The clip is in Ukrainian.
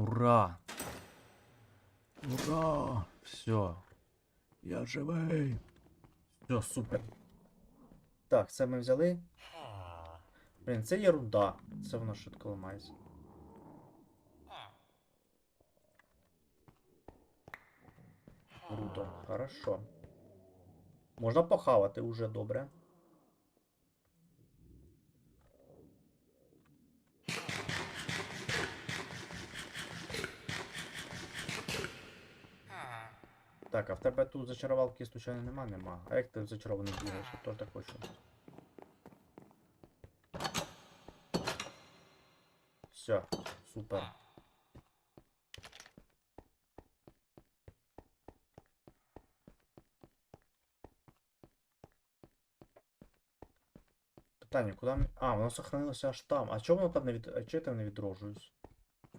Ура! Ура! Все. Я живий. Все, супер. Так, це ми взяли. Блін, це ерунда. Це воно швидко ламається. Круто, хорошо. Можна похавати уже добре. Так, а в тебе тут зачарувалки случайно нема? Нема. А як ти зачарований бігаєш? Теж так хочу. Все, супер. Питання, куди. А, воно сохранилося аж там. А чому воно там не від... А чого я там не відроджуюсь?